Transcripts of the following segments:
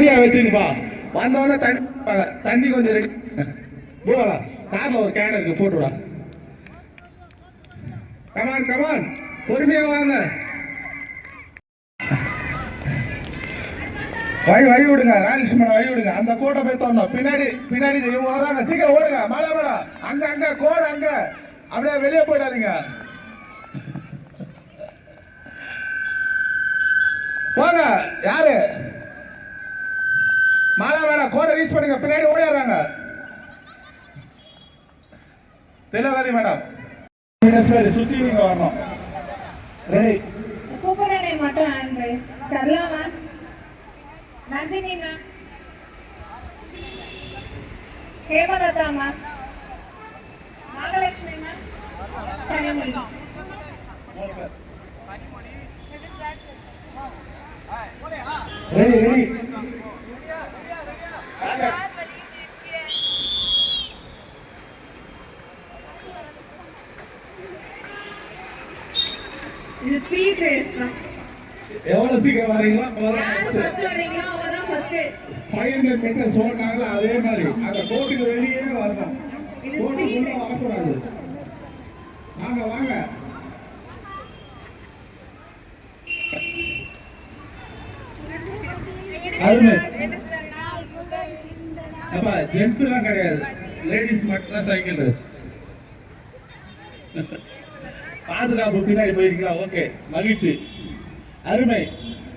ரெடியா வச்சுங்கப்பா வந்தவொடனே தண்ணி தண்ணி கொஞ்சம் ரெடி. போடா கார்ல ஒரு கேன் இருக்கு போட்டுடா கமான் கமான் பொறுமையா வாங்க. வழி வழி விடுங்க. ராஜலட்சுமண வழி விடுங்க. அந்த கோட்டை போய் தோணும் பின்னாடி பின்னாடி இவங்க வராங்க சீக்கிரம் ஓடுங்க. மழை மழை அங்க அங்க கோடு அங்க. அப்படியே வெளியே போயிடாதீங்க. போங்க. யாரு? மாலா வேணாம் கோடை ரீச் பண்ணுங்க பின்னாடி ஓடிடுறாங்க திலகதி மேடம். சுத்தி நீங்க வரணும். ரெடி கூப்பிடுறதை மட்டும் hand raise Sarala ma'am Nandini ma'am Hemalatha ma'am Nagalakshmi ma'am Kanimozhi. Ready ready இது ஸ்பீட் ரேஸ் தான். எவ்வளவு சீக்கிரம் வரீங்களோ ஃபர்ஸ்ட் வரீங்களோ அவங்க தான் ஃபர்ஸ்ட் ஃபைவ் ஹண்ட்ரட் மீட்டர்ஸ் ஓடினாங்களோ அதே மாதிரி. அந்த கோட்டுக்கு வெளியே வரணும். கோட்டுக்குள்ள வரக்கூடாது. வாங்க வாங்க. அருமை. அப்பா ஜென்ஸ் எல்லாம் கிடையாது. லேடிஸ் மட்டும் தான் சைக்கிள் ரேஸ் பாதுகாப்பு பின்னாடி போயிருக்கீங்களா? ஓகே மகிழ்ச்சி. அருமை.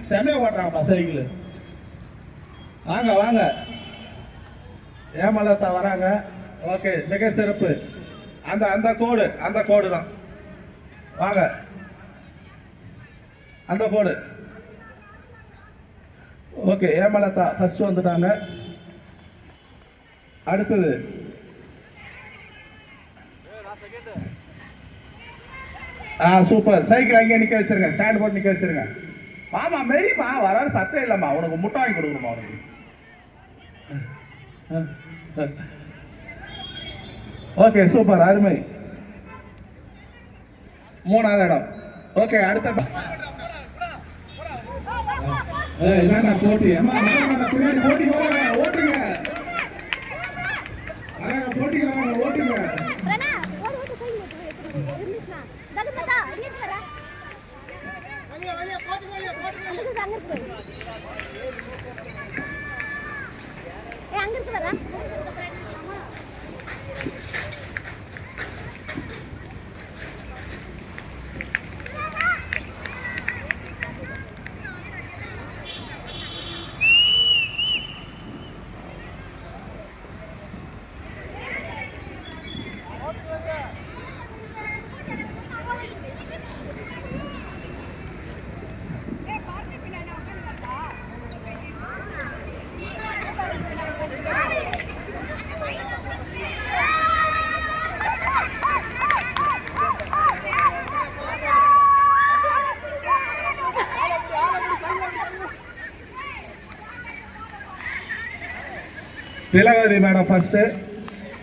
செமையா ஓட்டுறாங்கப்பா சைக்கிள் வாங்க வாங்க. ஏமலத்தா வராங்க. ஓகே மிக சிறப்பு. அந்த அந்த கோடு அந்த கோடு தான். வாங்க. அந்த கோடு. ஓகே ஏமலதா ஃபர்ஸ்ட் வந்துட்டாங்க. அடுத்தது. ஆ சூப்பர். சைக்கிள் அங்கேயே நிற்க வச்சிருங்க. ஸ்டாண்ட் போட்டு நிற்க வச்சிருங்க. ஆமா மெரிமா வர சத்தம் இல்லைம்மா. உனக்கு முட்டை வாங்கி கொடுக்கணுமா உனக்கு. Okay super. அருமை. மூணாவது இடம். ஓகே அடுத்த போட்டி. போட்டி போட்டி போறாங்க ஓட்டுங்க வராங்க போட்டிக்கு வராங்க ஓட்டுங்க Rana, ஓடு ஓடு போய் இருந்துச்சுனா தகு பதா அங்க இருக்கற அங்க அங்க போட்டு போய் அங்க இருக்கு ஏ அங்க இருக்கு வரா முடிச்சதுக்கு அப்புறம் என்ன பண்ணலாமா Thilagavathi madam first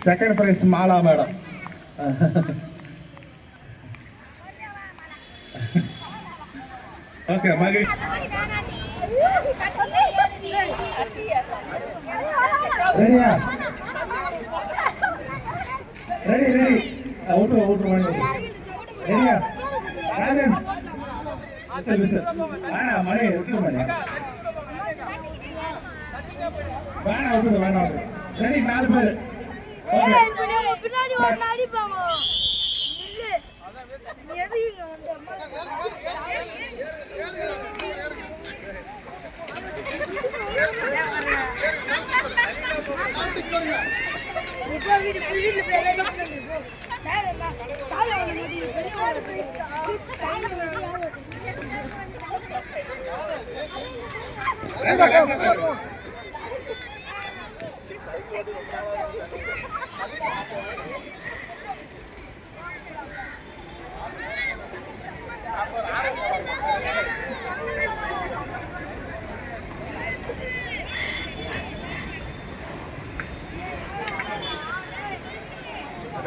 second prize Mala madam. Okay மகிழ்ச்சி ரெடியா ரெடி ரெடி விட்டுரு விட்டுரு ரெடியா ராஜன் சரி சார். மணி விட்டுரு மணி வேணாம் விட்டுரு வேணாம். விட்டுரு ரெடி நாலு பேர். ஓகே. பின்னாடி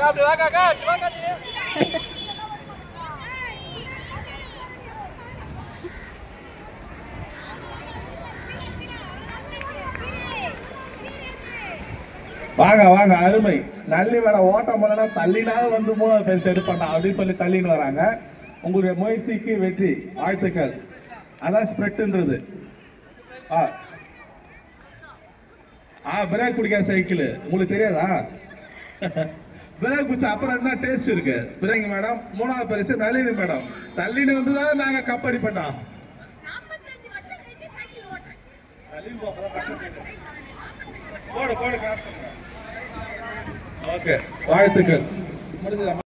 kakak belakang kakak belakang dia வாங்க வாங்க அருமை. நல்லி வர ஓட்டம் போலனா தள்ளினாவது வந்து பெருசு எடுப்பாண்டா அப்படின்னு சொல்லி தள்ளின்னு வராங்க. உங்களுடைய முயற்சிக்கு வெற்றி வாழ்த்துக்கள். அதான் ஸ்ப்ரெட்டுன்றது ஆ. ஆ பிரேக் பிடிக்காத சைக்கிள் உங்களுக்கு தெரியாதா? பிரேக் பிடிச்ச அப்புறம் என்ன டேஸ்ட் இருக்கு? பிரேக் மேடம் மூணாவது பரிசு நளினி மேடம் தள்ளினு வந்து தான் நாங்க கப் அடிப்பட்டோம் ஓகே வாழ்த்துக்கள். முடிஞ்சதா?